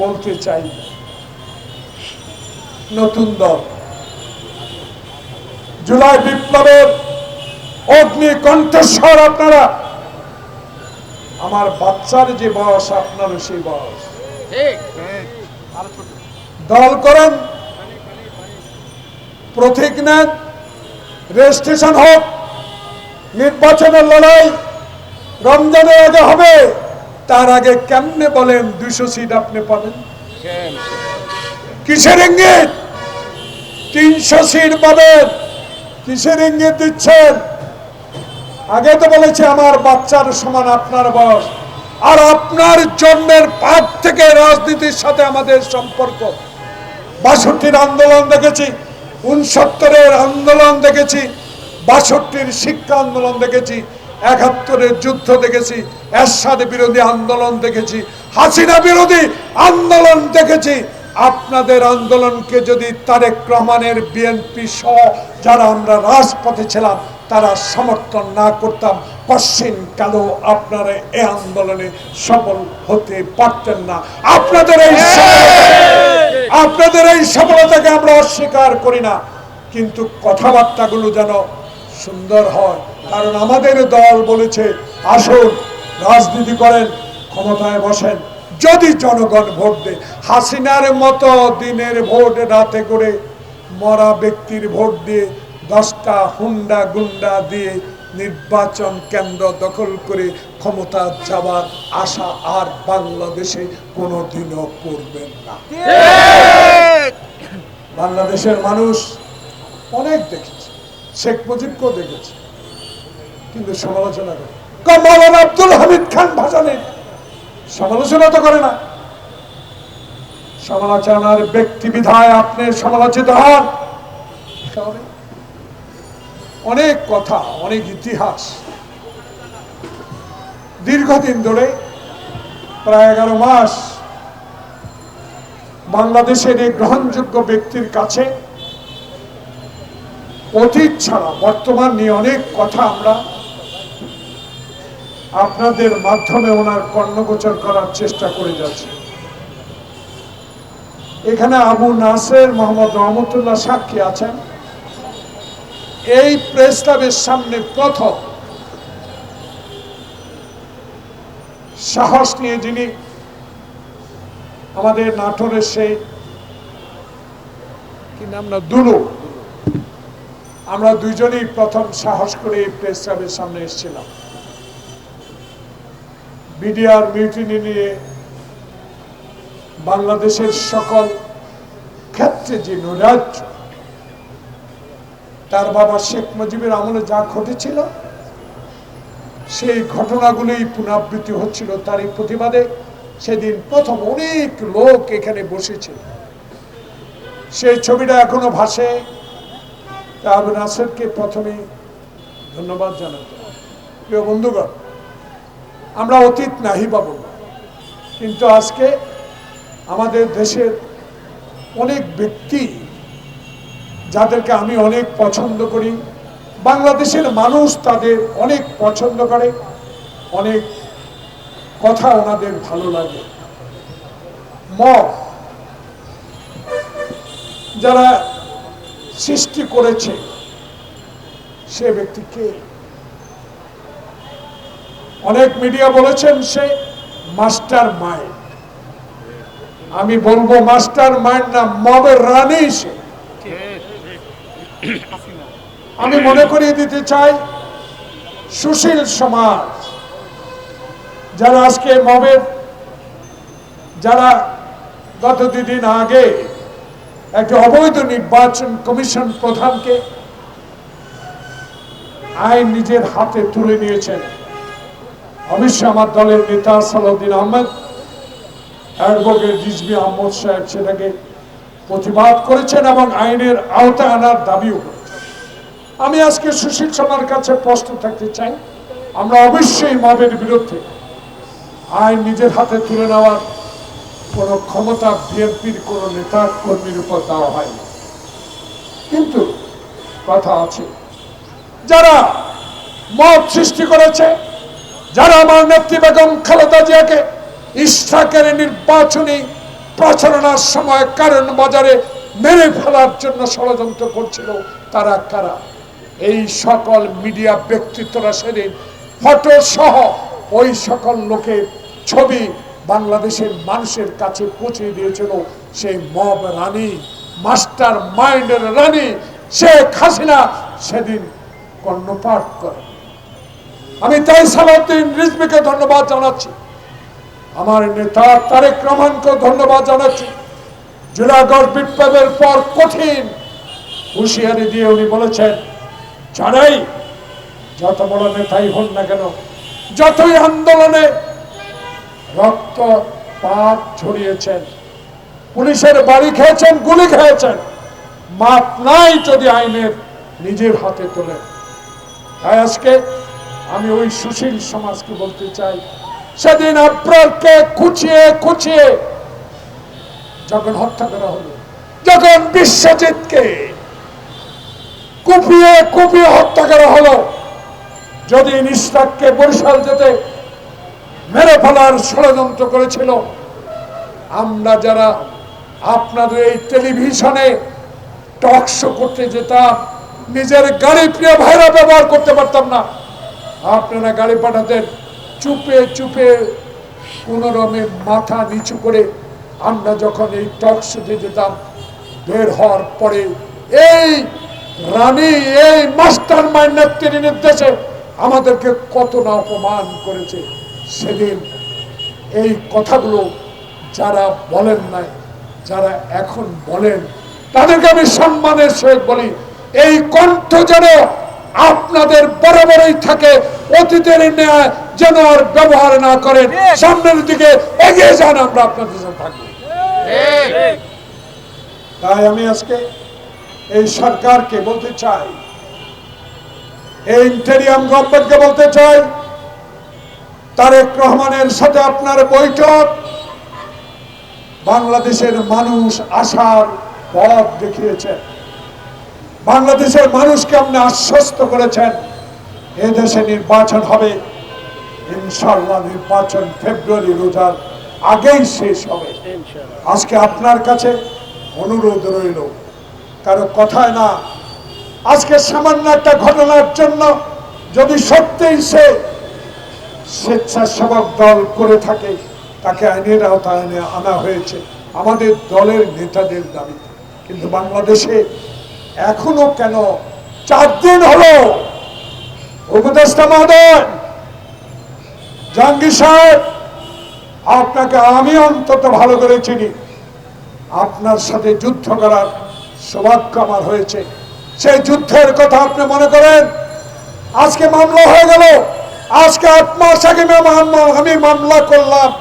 বলতে চাই নতুন দল। জুলাই বিপ্লবের অগ্নি কণ্ঠস্বর আপনারা আমার বাচ্চার যে বয়স আপনারও সেই বয়স। দল করেন প্রতীক নেন রেজিস্ট্রেশন হোক নির্বাচনের লড়াই রমজানের আগে হবে। তার আগে কেমনে বলেন দুইশো সিট আপনি পাবেন? কিসের ইঙ্গিত? তিনশো সিট পাবেন। কিসের ইঙ্গিত দিচ্ছেন? আগে তো বলেছে আমার বাচ্চার সমান আপনার বয়স। আর আপনার জন্মের পাপ থেকে রাজনীতির সাথে আমাদের সম্পর্ক। বাষট্টির আন্দোলন দেখেছি উনসত্তরের আন্দোলন দেখেছি বাষট্টির শিক্ষা আন্দোলন দেখেছি একাত্তরের যুদ্ধ দেখেছি এরশাদ বিরোধী আন্দোলন দেখেছি হাসিনা বিরোধী আন্দোলন দেখেছি। আপনাদের আন্দোলনকে যদি তারেক রহমানের বিএনপি সহ যারা আমরা রাজপথে ছিলাম তারা সমর্থন না করতাম পশ্চিম কালো আপনারা এই আন্দোলনে সফল হতে পারতেন না। আপনাদের এই আপনাদের এই সফলতাকে আমরা অস্বীকার করি না। কিন্তু কথাবার্তাগুলো যেন সুন্দর হয় কারণ আমাদের দল বলেছে, আসুন, রাজনীতি করেন, ক্ষমতায় বসেন। যদি জনগণ ভোট দেয়, হাসিনার মতো দিনের ভোট রাতে করে মরা ব্যক্তির ভোট দিয়ে দশটা হুন্ডা গুন্ডা দিয়ে নির্বাচন কেন্দ্র দখল করে ক্ষমতা যাওয়ার আশা আর বাংলাদেশে কোনোদিনও করবেন না। বাংলাদেশের মানুষ অনেক দেখেছে, শেখ মুজিবকেও দেখেছে। কিন্তু সমালোচনা করে। কমলান আব্দুল হামিদ খান ভাসানের সমালোচনা তো করে না। সমালোচনার ব্যক্তি বিধায় আপনি সমালোচিত হন। অনেক কথা, অনেক ইতিহাস। দীর্ঘদিন ধরে, প্রায় এগারো মাস, বাংলাদেশের এই গ্রহণযোগ্য ব্যক্তির কাছে অতীত ছাড়া বর্তমান নিয়ে অনেক কথা আমরা আপনাদের মাধ্যমে ওনার কর্ণগোচর করার চেষ্টা করে যাচ্ছে। এখানে আবু নাসের মোহাম্মদ রহমতুল্লাহ সাক্ষী আছেন। এই প্রেস ক্লাবের সামনে প্রথম সাহস নিয়ে যিনি আমাদের নাটোরের সেই কি নাম না, দুলু। আমরা দুইজনই প্রথম সাহস করে এই প্রেস ক্লাবের সামনে এসেছিলাম। বিডিআর মিউটিনি নিয়ে বাংলাদেশের সকল ক্ষেত্রে যে নৈরাজ্য, তার বাবা শেখ মুজিবের আমলে যা ঘটেছিল, সেই ঘটনাগুলোই পুনরাবৃত্তি হচ্ছিল তারই প্রতিবাদে। সেদিন প্রথম অনেক লোক এখানে বসেছিল। সেই ছবিটা এখনও ভাসে। আবু নাসেরকে প্রথমে ধন্যবাদ জানাতে। প্রিয় বন্ধুগণ আমরা অতীত নাহি পাব কিন্তু আজকে আমাদের দেশের অনেক ব্যক্তি যাদেরকে আমি অনেক পছন্দ করি, বাংলাদেশের মানুষ তাদের অনেক পছন্দ করে, অনেক কথা ওনাদের ভালো লাগে। ম যারা সৃষ্টি করেছে, সে ব্যক্তিকে অনেক মিডিয়া বলেছেন সে মাস্টার মাইন্ড। আমি বলব মাস্টার মাইন্ড না মবের রানী সে। আমি মনে করিয়ে দিতে চাই, সুশীল সমাজ, যারা আজকে মবের যারা গত দুদিন আগে একটা অবৈধ নির্বাচন কমিশন প্রধানকে আইন নিজের হাতে তুলে নিয়েছেন। অবশ্যই আমার দলের নেতা সালাউদ্দিন আহমেদ, অ্যাডভোকেট রিজবি আহমদ সাহেব সেটাকে প্রতিবাদ করেছেন এবং আইনের আওতায় আনার দাবিও করেছেন। আমি আজকে সুশীল সমার কাছে প্রশ্ন থাকতে চাই, আমরা অবশ্যই মবের বিরুদ্ধে আইন নিজের হাতে তুলে নেওয়ার কোনো ক্ষমতা বিএনপির কোনো নেতা কর্মীর উপর দেওয়া হয় না কিন্তু কথা আছে, যারা মত সৃষ্টি করেছে যারা আমার নেত্রী বেগম খালেদা জিয়াকে ইশাকের নির্বাচনী প্রচারণার সময় কারণ বাজারে মেরে ফেলার জন্য ষড়যন্ত্র করছিল, তারা কারা? এই সকল মিডিয়া ব্যক্তিত্বরা সেদিন ফটো সহ ওই সকল লোকের ছবি বাংলাদেশের মানুষের কাছে পৌঁছে দিয়েছিল। সেই মব রানী, মাস্টার মাইন্ডের রানী শেখ হাসিনা সেদিন কর্ণপাঠ করে। আমি তাই সালাউদ্দিন রিজবিকে ধন্যবাদ জানাচ্ছি। আমার নেতা তারেক রহমানকে ধন্যবাদ জানাচ্ছি। জুলাগড় বিপ্লবের পর কঠিন হুঁশিয়ারি দিয়ে উনি বলেছেন জানাই যত বড় নেতাই হন না কেন, যতই আন্দোলনে রক্ত পাত ছড়িয়েছেন, পুলিশের বাড়ি খেয়েছেন, গুলি খেয়েছেন, মাপ নাই যদি আইনের নিজের হাতে তোলেন। তাই আজকে আমি ওই সুশীল সমাজকে বলতে চাই, সেদিন আব্রারকে খুঁচিয়ে খুঁচিয়ে যখন হত্যা করা হলো, যখন বিশ্বজিৎকে কুপিয়ে কুপিয়ে হত্যা করা হলো, যদি নিষ্ঠাককে বরিশাল যেতে মেরে ফেলার ষড়যন্ত্র করেছিল, আমরা যারা আপনাদের এই টেলিভিশনে টক শো করতে যেতাম, নিজের গাড়ি প্রিয় ভাইরা ব্যবহার করতে পারতাম না। আপনারা গাড়ি পাঠাতেন। চুপে চুপে কোনোরমে মাথা নিচু করে আমরা যখন এই টক যেতাম, বের হওয়ার পরে এই রানী, এই মাস্টার মাইন্ডের নির্দেশে আমাদেরকে কত না অপমান করেছে। সেদিন এই কথাগুলো যারা বলেন নাই, যারা এখন বলেন, তাদেরকে আমি সম্মানের সহিত বলি, এই কণ্ঠ যেন আপনাদের বরাবরই থাকে অতীতের ন্যায় যেন আর ব্যবহার না করেন। সামনের দিকে এগিয়ে যান আমরা আপনাদের সাথে থাকব। তাই আমি আজকে এই সরকারকে বলতে চাই এই ইন্টেরিয়াম গভর্নমেন্টকে বলতে চাই তারেক রহমানের সাথে আপনার বৈঠক বাংলাদেশের মানুষ আশার পথ দেখিয়েছেন। বাংলাদেশের মানুষকে আপনি আশ্বস্ত করেছেন। এ দেশে নির্বাচন হবে। ইনশাল্লাহ নির্বাচন ফেব্রুয়ারি রোজার আগেই শেষ হবে। আজকে আপনার কাছে অনুরোধ রইল কারও কথায় না। আজকে সামান্য একটা ঘটনার জন্য যদি সত্যিই সে স্বেচ্ছাসেবক দল করে থাকে তাকে আইনের আওতায় এনে আনা হয়েছে আমাদের দলের নেতাদের দাবি কিন্তু বাংলাদেশে এখনও কেন চার দিন হলো উপদেষ্টা মহোদয়, জাহাঙ্গীর সাহেব, আপনাকে আমি অন্তত ভালো করে চিনি। আপনার সাথে যুদ্ধ করার সৌভাগ্য আমার হয়েছে। সেই যুদ্ধের কথা আপনি মনে করেন? আজকে মামলা হয়ে গেল। আজকে আগে মাম- আমি মামলা করলাম।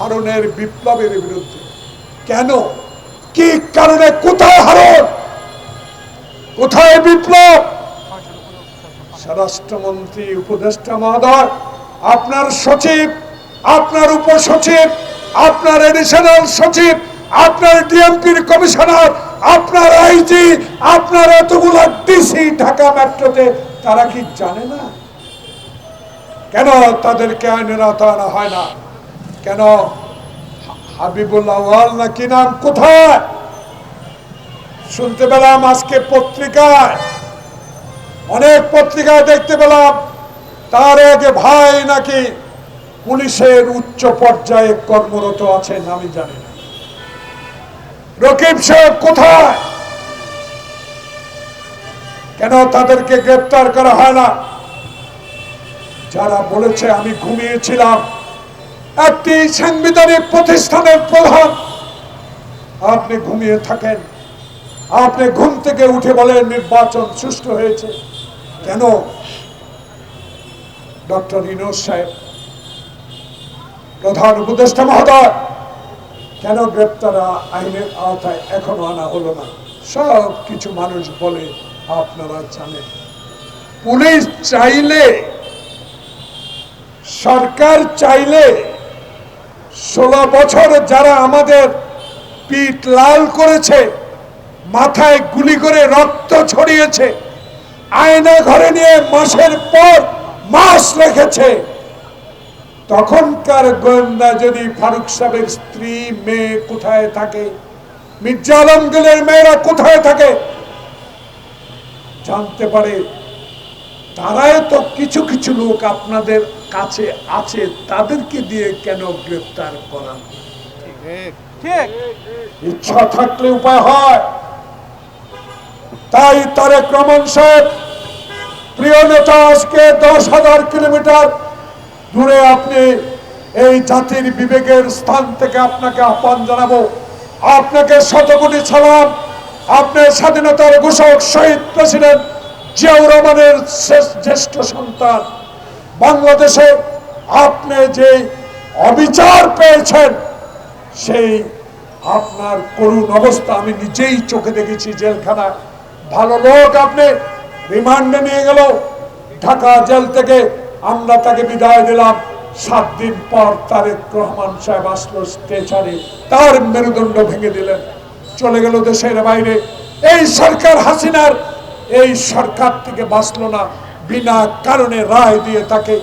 হারুনের বিপ্লবের বিরুদ্ধে। কেন? কি কারণে? কোথায় হারুন? কোথায় বিপ্লব? স্বরাষ্ট্রমন্ত্রী, উপদেষ্টা মহোদয়, আপনার সচিব, আপনার উপসচিব, আপনার এডিশনাল সচিব, আপনার ডিএমপির কমিশনার, আপনার আইজি আপনার এতগুলো ডিসি ঢাকা মেট্রোতে, তারা কি জানে না? কেন তাদেরকে আইনের আওতায় হয় না? কেন হাবিবুল্লাহ না কি নাম কোথায়? শুনতে পেলাম আজকে পত্রিকায়। অনেক পত্রিকায় দেখতে পেলাম। তার এক ভাই নাকি পুলিশের উচ্চ পর্যায়ে কর্মরত আছেন, আমি জানি না। রকিব সাহেব কোথায়? কেন তাদেরকে গ্রেপ্তার করা হয় না? যারা বলেছে আমি ঘুমিয়েছিলাম। একটি সাংবিধানিক প্রতিষ্ঠানের প্রধান। আপনি ঘুমিয়ে থাকেন। আপনি ঘুম থেকে উঠে বলেন নির্বাচন সুষ্ঠু হয়েছে। কেন? ডক্টর ইনোজ সাহেব, প্রধান উপদেষ্টা মহোদয়, কেন গ্রেপ্তার আইনের আওতায় এখনও আনা হলো না? সব কিছু মানুষ বলে আপনারা জানেন। পুলিশ চাইলে, সরকার চাইলে ষোলো বছর যারা আমাদের পিঠ লাল করেছে, মাথায় গুলি করে রক্ত ছড়িয়েছে আয়না ঘরে নিয়ে মাসের পর মাস রেখেছে। তখনকার গোয়েন্দা যদি ফারুক সাহেবের স্ত্রী মেয়ে কোথায় থাকে? মির্জা আলমগীরের মেয়েরা কোথায় থাকে? জানতে পারে। তারাই তো কিছু কিছু লোক আপনাদের কাছে আছে তাদেরকে দিয়ে কেন গ্রেফতার করান ঠিক। ইচ্ছা থাকলে উপায় হয়। তাই তারেক রহমান সাহেব প্রিয় নেতা, আজকে দশ হাজার কিলোমিটার দূরে আপনি এই জাতির বিবেকের স্থান থেকে আপনাকে আহ্বান জানাব। আপনাকে শতকোটি সালাম। আপনার স্বাধীনতার ঘোষক, শহীদ প্রেসিডেন্ট জিয়াউর রহমানের জ্যেষ্ঠ সন্তান। বাংলাদেশে আপনি যে অবিচার পেয়েছেন, সেই আপনার করুণ অবস্থা আমি নিজেই চোখে দেখেছি জেলখানা ভালো লোক আপনি রিমান্ডে নিয়ে গেল। ঢাকা জেল থেকে আমরা তাকে বিদায় দিলাম সাত দিন পর তারেক রহমান সাহেব আসলো স্টেশনে। তার মেরুদণ্ড ভেঙে দিলেন। চলে গেল দেশের বাইরে। এই সরকার হাসিনার, এই সরকার থেকে বাঁচলো না। বিনা কারণে রায় দিয়ে তাকে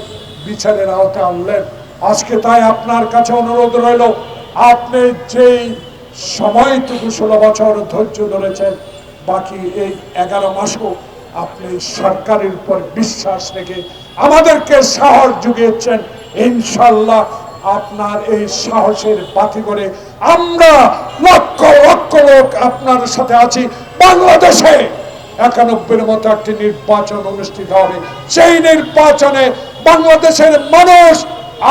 বিচারের আওতায় আনলেন। আজকে তাই আপনার কাছে অনুরোধ রইল, আপনি যেই সময়টুকু ষোলো বছর ধৈর্য ধরেছেন বাকি এই এগারো মাসও আপনি সরকারের উপর বিশ্বাস রেখে আমাদেরকে সাহস জুগিয়েছেন। ইনশাল্লাহ আপনার এই সাহসের বাতি করে আমরা লক্ষ লক্ষ লোক আপনার সাথে আছি। বাংলাদেশে একানব্বইয়ের মতো একটি নির্বাচন অনুষ্ঠিত হবে। সেই নির্বাচনে বাংলাদেশের মানুষ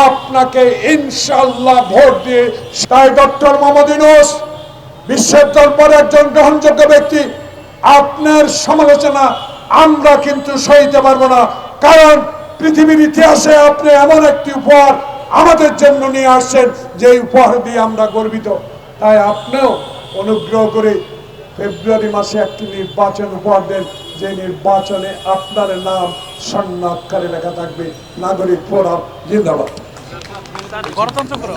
আপনাকে ইনশাল্লাহ ভোট দিয়ে, তাই ডক্টর মোহাম্মদ ইউনূস, বিশ্বের দরবারে একজন গ্রহণযোগ্য ব্যক্তি আপনার সমালোচনা আমরা কিন্তু সইতে পারব না। কারণ পৃথিবীর ইতিহাসে আপনি এমন একটি উপহার আমাদের জন্য নিয়ে আসছেন যে উপহার দিয়ে আমরা গর্বিত। তাই আপনিও অনুগ্রহ করে ফেব্রুয়ারি মাসে একটি নির্বাচন উপহার দেন যে নির্বাচনে আপনার নাম স্বর্ণাক্ষরে লেখা থাকবে। নাগরিক ফোরাম জিন্দাবাদ। গণতন্ত্র।